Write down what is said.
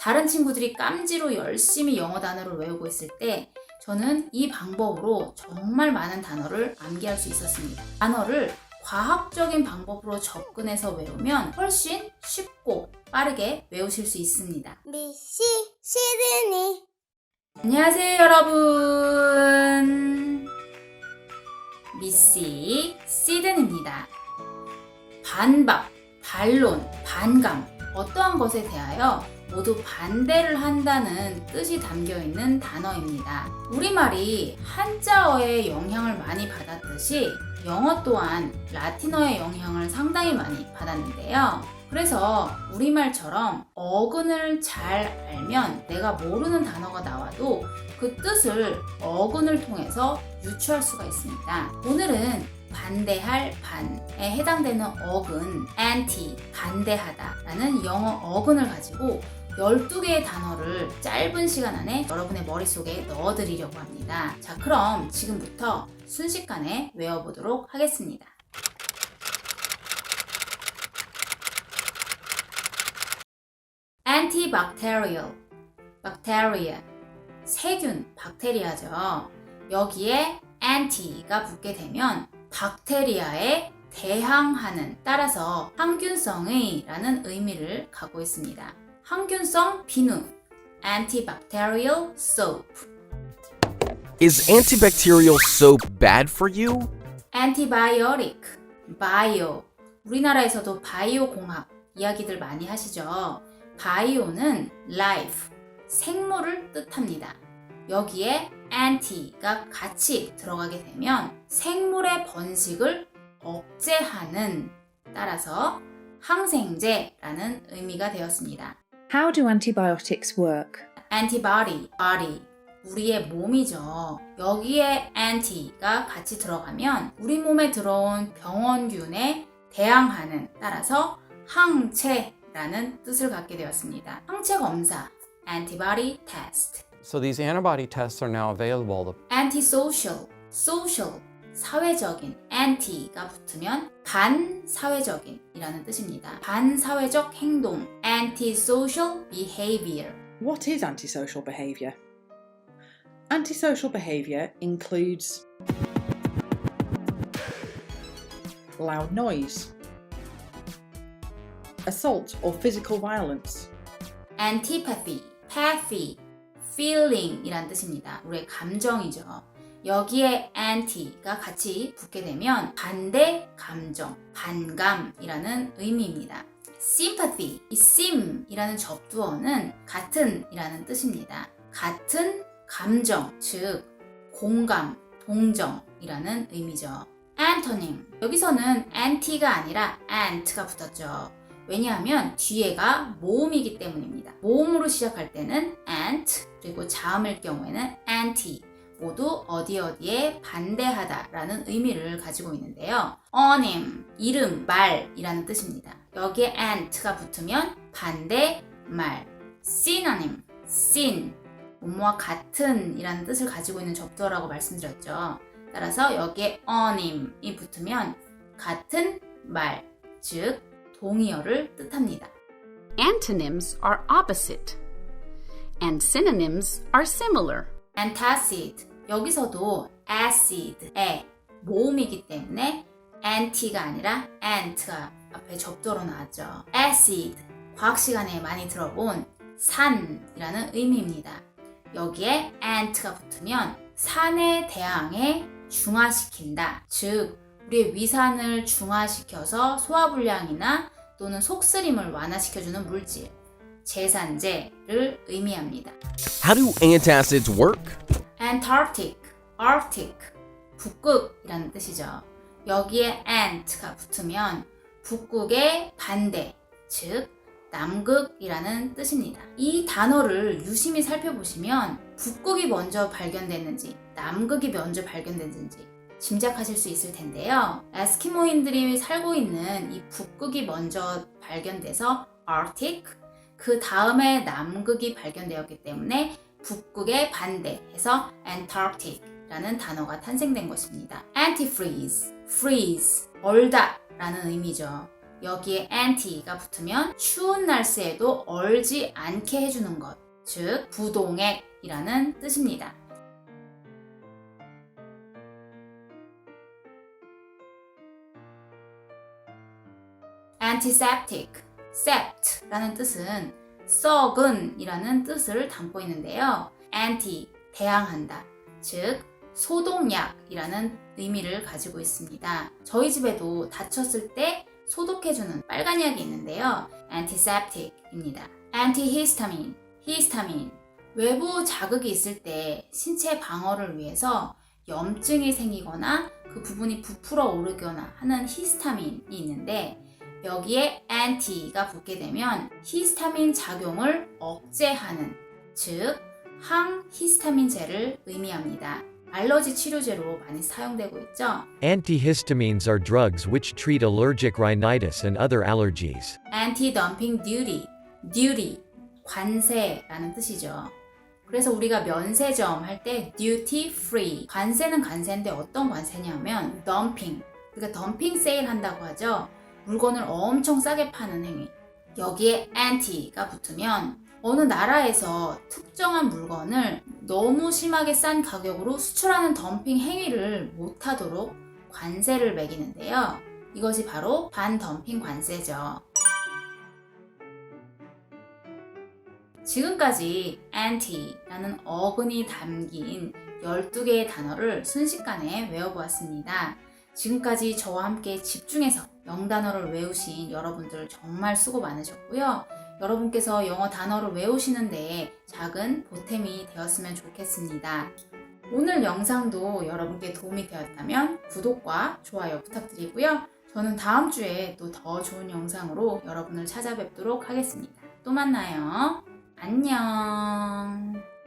다른 친구들이 깜지로 열심히 영어 단어를 외우고 있을 때 저는 이 방법으로 정말 많은 단어를 암기할 수 있었습니다. 단어를 과학적인 방법으로 접근해서 외우면 훨씬 쉽고 빠르게 외우실 수 있습니다. 미시 시드니 안녕하세요, 여러분. 미씨 시든입니다. 반박, 반론, 반감, 어떠한 것에 대하여 모두 반대를 한다는 뜻이 담겨 있는 단어입니다. 우리말이 한자어의 영향을 많이 받았듯이 영어 또한 라틴어의 영향을 상당히 많이 받았는데요. 그래서 우리말처럼 어근을 잘 알면 내가 모르는 단어가 나와도 그 뜻을 어근을 통해서 유추할 수가 있습니다. 오늘은 반대할 반에 해당되는 어근 anti 반대하다라는 영어 어근을 가지고 12개의 단어를 짧은 시간 안에 여러분의 머릿속에 넣어드리려고 합니다. 자, 그럼 지금부터 순식간에 외워보도록 하겠습니다. antibacterial, bacteria, 세균, 박테리아죠. 여기에 anti가 붙게 되면 박테리아에 대항하는 따라서 항균성의 라는 의미를 갖고 있습니다. 항균성 비누 antibacterial soap Is antibacterial soap bad for you? antibiotic bio 우리나라에서도 바이오 공학 이야기들 많이 하시죠. 바이오는 life 생물을 뜻합니다. 여기에 anti가 같이 들어가게 되면 생물의 번식을 억제하는 따라서 항생제라는 의미가 되었습니다. How do antibiotics work? antibody, body, 우리의 몸이죠. 여기에 anti가 같이 들어가면 우리 몸에 들어온 병원균에 대항하는 따라서 항체라는 뜻을 갖게 되었습니다. 항체 검사, antibody test, So these antibody tests are now available. Antisocial, social, 사회적인, anti가 붙으면 반사회적인이라는 뜻입니다. 반사회적 행동, antisocial behavior. What is antisocial behaviour? Antisocial behaviour includes loud noise, assault or physical violence, antipathy, pathy, feeling 이란 뜻입니다. 우리의 감정이죠. 여기에 anti가 같이 붙게 되면 반대 감정, 반감이라는 의미입니다. sympathy, 이 sim 이라는 접두어는 같은 이라는 뜻입니다. 같은 감정, 즉 공감, 동정이라는 의미죠. antonym, 여기서는 anti가 아니라 ant가 붙었죠. 왜냐하면 뒤에가 모음이기 때문입니다. 모음으로 시작할 때는 ant, 그리고 자음일 경우에는 anti, 모두 어디 어디에 반대하다라는 의미를 가지고 있는데요. 어님, 이름, 말이라는 뜻입니다. 여기에 ant가 붙으면 반대, 말. synonym, sin, 뭐뭐와 같은이라는 뜻을 가지고 있는 접두어라고 말씀드렸죠. 따라서 여기에 어님이 붙으면 같은 말, 즉 동의어를 뜻합니다. Antonyms are opposite, and synonyms are similar. antacid 여기서도 acid의 모음이기 때문에 anti가 아니라 ant가 앞에 접두어로 나왔죠. acid 과학 시간에 많이 들어본 산이라는 의미입니다. 여기에 ant가 붙으면 산에 대항해 중화시킨다. 즉 우리의 위산을 중화시켜서 소화불량이나 또는 속쓰림을 완화시켜주는 물질 제산제를 의미합니다. How do antacids work? Antarctic, Arctic, 북극이라는 뜻이죠. 여기에 ant가 붙으면 북극의 반대, 즉 남극이라는 뜻입니다. 이 단어를 유심히 살펴보시면 북극이 먼저 발견됐는지 남극이 먼저 발견됐는지 짐작하실 수 있을 텐데요. 에스키모인들이 살고 있는 이 북극이 먼저 발견돼서 Arctic, 그 다음에 남극이 발견되었기 때문에 북극의 반대해서 Antarctic라는 단어가 탄생된 것입니다. Antifreeze, freeze, 얼다 라는 의미죠. 여기에 anti가 붙으면 추운 날씨에도 얼지 않게 해주는 것, 즉 부동액이라는 뜻입니다. antiseptic, sept라는 뜻은 썩은 이라는 뜻을 담고 있는데요. anti, 대항한다. 즉, 소독약이라는 의미를 가지고 있습니다. 저희 집에도 다쳤을 때 소독해주는 빨간 약이 있는데요. antiseptic입니다. antihistamine, 히스타민. 외부 자극이 있을 때 신체 방어를 위해서 염증이 생기거나 그 부분이 부풀어 오르거나 하는 히스타민이 있는데 여기에 anti가 붙게 되면 히스타민 작용을 억제하는 즉 항히스타민제를 의미합니다. 알러지 치료제로 많이 사용되고 있죠. Antihistamines are drugs which treat allergic rhinitis and other allergies. anti-dumping duty, duty, 관세라는 뜻이죠. 그래서 우리가 면세점 할 때 duty free, 관세는 관세인데 어떤 관세냐면 dumping, 그러니까 덤핑 세일 한다고 하죠. 물건을 엄청 싸게 파는 행위. 여기에 anti가 붙으면 어느 나라에서 특정한 물건을 너무 심하게 싼 가격으로 수출하는 덤핑 행위를 못하도록 관세를 매기는데요. 이것이 바로 반덤핑 관세죠. 지금까지 anti라는 어근이 담긴 12개의 단어를 순식간에 외워보았습니다. 지금까지 저와 함께 집중해서 영단어를 외우신 여러분들 정말 수고 많으셨고요. 여러분께서 영어 단어를 외우시는데 작은 보탬이 되었으면 좋겠습니다. 오늘 영상도 여러분께 도움이 되었다면 구독과 좋아요 부탁드리고요. 저는 다음 주에 또 더 좋은 영상으로 여러분을 찾아뵙도록 하겠습니다. 또 만나요. 안녕.